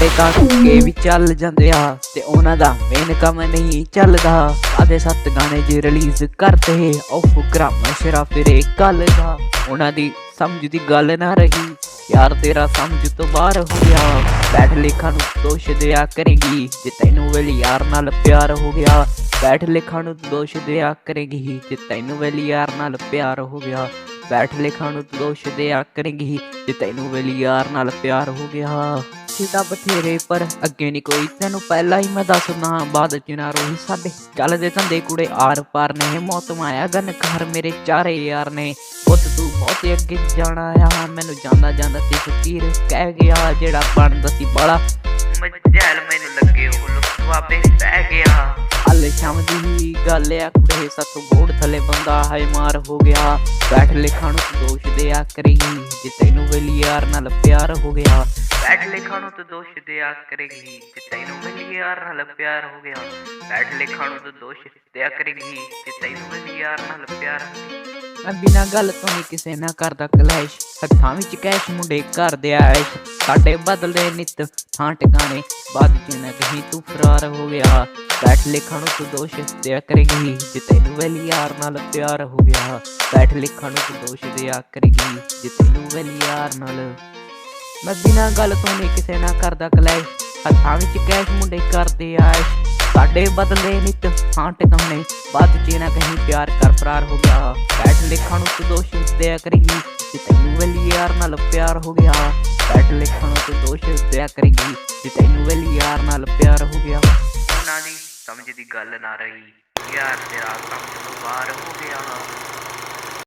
ਸਾਡੇ ਤਾਂ ਕੇ ਵੀ ਚੱਲ ਜਾਂਦੇ ਆ, ਤੇ ਉਹਨਾਂ ਦਾ ਮੇਨ ਕੰਮ ਨਹੀਂ ਚੱਲਦਾ। ਆਦੇ ਸੱਤ ਗਾਣੇ ਜੇ ਰਿਲੀਜ਼ ਕਰਦੇ ਆਫ ਗ੍ਰਾਮ ਸ਼ਰਾ ਫਿਰੇ ਕੱਲ ਦਾ। ਉਹਨਾਂ ਦੀ ਸਮਝ ਦੀ ਗੱਲ ਨਾ ਰਹੀ, ਯਾਰ ਤੇਰਾ ਸਮਝ ਤੋਂ ਬਾਹਰ ਹੋ ਗਿਆ। ਬੈਠ ਲੇਖਾਂ ਨੂੰ ਦੋਸ਼ ਦਿਆ ਕਰੇਗੀ, ਜੇ ਤੈਨੂੰ ਵੇਲੀ ਯਾਰ ਨਾਲ ਪਿਆਰ ਹੋ ਗਿਆ। ਬੈਠ ਲੇਖਾਂ ਨੂੰ ਦੋਸ਼ ਦਿਆ ਕਰੇਗੀ, ਜੇ ਤੈਨੂੰ ਵੇਲੀ ਯਾਰ ਨਾਲ ਪਿਆਰ ਹੋ ਗਿਆ। ਬੈਠ ਲੇਖਾਂ ਨੂੰ ਦੋਸ਼ ਦਿਆ ਕਰੇਗੀ, ਜੇ ਤੈਨੂੰ ਵੇਲੀ ਯਾਰ ਨਾਲ ਪਿਆਰ ਹੋ ਗਿਆ। ਸਿੱਧਾ ਬਥੇਰੇ ਪਰ ਅੱਗੇ ਨਹੀਂ ਕੋਈ। ਤੈਨੂੰ ਪਹਿਲਾਂ ਹੀ ਮੈਂ ਦੱਸਣਾ ਬਾਅਦ ਚ ਨਾ ਰੋਈ ਸਾਡੇ ਚੱਲਦੇ ਧੰਦੇ ਕੁੜੇ ਆਰ ਪਾਰ ਨੇ ਮੌਤ ਮਾਇਆ ਗਨ ਘਰ ਮੇਰੇ ਚਾਰੇ ਯਾਰ ਨੇ। ਪੁੱਤ ਤੂੰ ਬਹੁਤ ਅੱਗੇ ਜਾਣਾ ਆ ਮੈਨੂੰ ਜਾਂਦਾ ਜਾਂਦਾ ਤੇ ਫਕੀਰ ਕਹਿ ਗਿਆ ਜਿਹੜਾ ਬਣਦਾ ਸੀ ਬਾਲਾ। ਮਜੈਲ ਮੈਨੂੰ ਲੱਗੇ ਉਹ ਲੁਕਵਾਬੇ ਸਹਿ ਗਿਆ। ਹਲ ਸ਼ਾਮ ਦੀ ਗੱਲ ਆ ਕੁੜੇ ਸੱਤ ਬੋੜ ਥੱਲੇ ਬੰਦਾ ਹਾਏ ਮਾਰ ਹੋ ਗਿਆ। ਬੈਠ ਲਿਖਾਂ ਨੂੰ ਤੂੰ ਦੋਸ਼ ਦਿਆ ਕਰੇਗੀ ਜੇ ਤੈਨੂੰ ਵੇਲੀ ਯਾਰ ਨਾਲ ਪਿਆਰ ਹੋ ਗਿਆ। ਬੈਠ ਲਿਖਾਂ ਨੂੰ ਤੂੰ ਦੋਸ਼ ਦਿਆ ਕਰੇਗੀ। ਜੇ ਤੈਨੂੰ ਵੇਲੀ ਯਾਰ ਨਾਲ ਪਿਆਰ ਹੋ ਗਿਆ। ਬੈਠ ਲਿਖਾਂ ਨੂੰ ਤੂੰ ਦੋਸ਼ ਦਿਆ ਕਰੇਗੀ। ਜੇ ਤੈਨੂੰ ਵੇਲੀ ਯਾਰ ਨਾਲ ਪਿਆਰ ਮੈਂ ਬਿਨਾਂ ਗੱਲ ਤੋਂ ਨਹੀਂ ਕਿਸੇ ਨਾਲ ਕਰਦਾ ਕਲੈਸ਼। ਹੱਥਾਂ ਵਿੱਚ ਕੈਸ਼ ਮੁੰਡੇ ਕਰਦੇ ਐਸ਼ ਸਾਡੇ ਬਦਲਦੇ ਨਿਤ ਥਾਂ ਟਿਕਾਣੇ। ਬਾਅਦ ਚ ਨਾ ਕਹੀਂ ਤੂੰ ਫਰਾਰ ਹੋ ਗਿਆ। ਬੈਠ ਲਿਖਾਂ ਨੂੰ ਤੂੰ ਦੋਸ਼ ਦਿਆ ਕਰੇਗੀ। ਜੇ ਤੈਨੂੰ ਵੇਲੀ ਯਾਰ ਨਾਲ ਪਿਆਰ ਹੋ ਗਿਆ। ਬੈਠ ਲਿਖਣ ਨੂੰ ਤੂੰ ਦੋਸ਼ ਦਿਆ ਕਰੇਗੀ। ਜੇ ਤੈਨੂੰ ਵੇਲੀ ਯਾਰ ਨਾਲ ਮੈਂ ਬਿਨਾਂ ਗੱਲ ਤੋਂ ਕਿਸੇ ਨਾਲ ਕਰਦਾ ਕਲੈਸ਼। ਹੱਥਾਂ ਵਿੱਚ ਕੈਸ਼ ਮੁੰਡੇ ਕਰਦੇ ਐਸ਼ ਸਾਡੇ ਬਦਲੇ ਨਿਤ ਥਾਂ ਟਿਕਾਣੇ ਬਾਅਦ ਚ ਨਾ ਕਹੀਂ ਪਿਆਰ ਕਰ ਫਰਾਰ ਹੋ ਗਿਆ। ਬੈਠ ਲਿਖਾਂ ਨੂੰ ਤੂੰ ਦੋਸ਼ ਦਿਆ ਕਰੇਗੀ। ਜੇ ਤੈਨੂੰ ਵੇਲੀ ਯਾਰ ਨਾਲ ਪਿਆਰ ਹੋ ਗਿਆ, ਬੈਠ ਲਿਖਾਂ ਨੂੰ ਤੂੰ ਦੋਸ਼ ਦਿਆ ਕਰੇਗੀ। ਜੇ ਤੈਨੂੰ ਵੇਲੀ ਯਾਰ ਨਾਲ ਪਿਆਰ ਹੋ ਗਿਆ। ਉਹਨਾਂ ਦੀ ਸਮਝ ਦੀ ਗੱਲ ਨਾ ਰਹੀ। ਯਾਰ ਤੇਰਾ ਸਮਝ ਤੋਂ ਬਾਹਰ ਹੋ